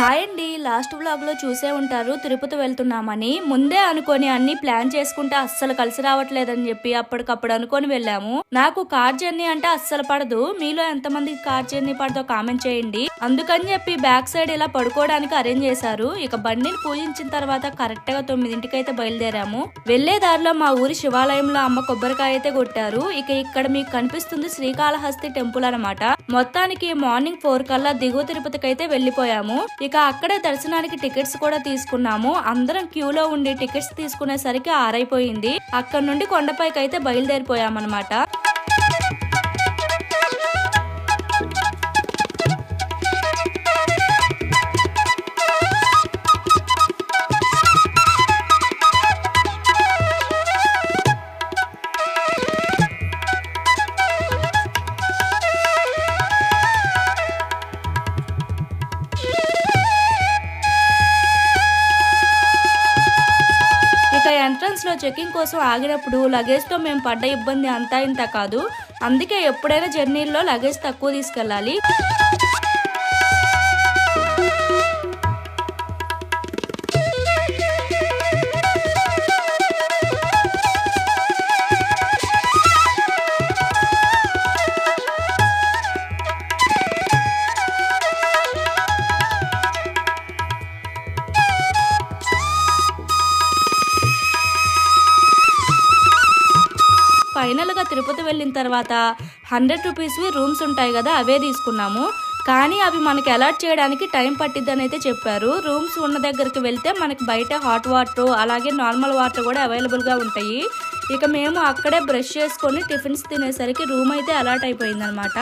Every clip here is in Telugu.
హాయ్ అండి. లాస్ట్ వ్లాగ్లో చూసే ఉంటారు తిరుపతి వెళ్తున్నామని. ముందే అనుకొని అన్ని ప్లాన్ చేసుకుంటే అస్సలు కలిసి రావట్లేదని చెప్పి అప్పటికప్పుడు అనుకొని వెళ్ళాము. నాకు కార్ జర్నీ అంటే అస్సలు పడదు. మీలో ఎంతమందికి కార్ జర్నీ పడదో కామెంట్ చేయండి. అందుకని చెప్పి బ్యాక్ సైడ్ ఇలా పడుకోవడానికి అరేంజ్ చేశారు. ఇక బండిని పూజించిన తర్వాత కరెక్ట్గా తొమ్మిదింటికి అయితే బయలుదేరాము. వెళ్ళే దారిలో మా ఊరి శివాలయంలో అమ్మ కొబ్బరికాయ అయితే కొట్టారు. ఇక ఇక్కడ మీకు కనిపిస్తుంది శ్రీకాళహస్తి టెంపుల్ అన్నమాట. మొత్తానికి మార్నింగ్ ఫోర్ కల్లా దిగువ తిరుపతికి అయితే వెళ్ళిపోయాము ఇక అక్కడే దర్శనానికి టికెట్స్ కూడా తీసుకున్నాము. అందరం క్యూలో ఉండి టికెట్స్ తీసుకునేసరికి ఆరైపోయింది. అక్కడ నుండి కొండపైకి అయితే బయలుదేరిపోయామన్నమాట. ఎంట్రన్స్లో ఎంట్రన్స్లో చెకింగ్ కోసం ఆగినప్పుడు లగేజ్తో మేము పడ్డ ఇబ్బంది అంతా ఇంత కాదు. అందుకే ఎప్పుడైనా జర్నీల్లో లగేజ్ తక్కువ తీసుకెళ్ళాలి. ఫైనల్గా తిరుపతి వెళ్ళిన తర్వాత హండ్రెడ్ రూపీస్వి రూమ్స్ ఉంటాయి కదా అవే తీసుకున్నాము. కానీ అవి మనకి అలాట్ చేయడానికి టైం పట్టిద్దని అయితే చెప్పారు. రూమ్స్ ఉన్న దగ్గరికి వెళ్తే మనకి బయట హాట్ వాటర్ అలాగే నార్మల్ వాటర్ కూడా అవైలబుల్గా ఉంటాయి. ఇక మేము అక్కడే బ్రష్ చేసుకొని టిఫిన్స్ తినేసరికి రూమ్ అయితే అలాట్ అయిపోయిందనమాట.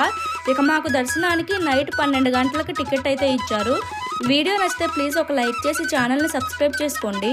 ఇక మాకు దర్శనానికి నైట్ పన్నెండు గంటలకు టికెట్ అయితే ఇచ్చారు. వీడియో నచ్చితే ప్లీజ్ ఒక లైక్ చేసి ఛానల్ని సబ్స్క్రైబ్ చేసుకోండి.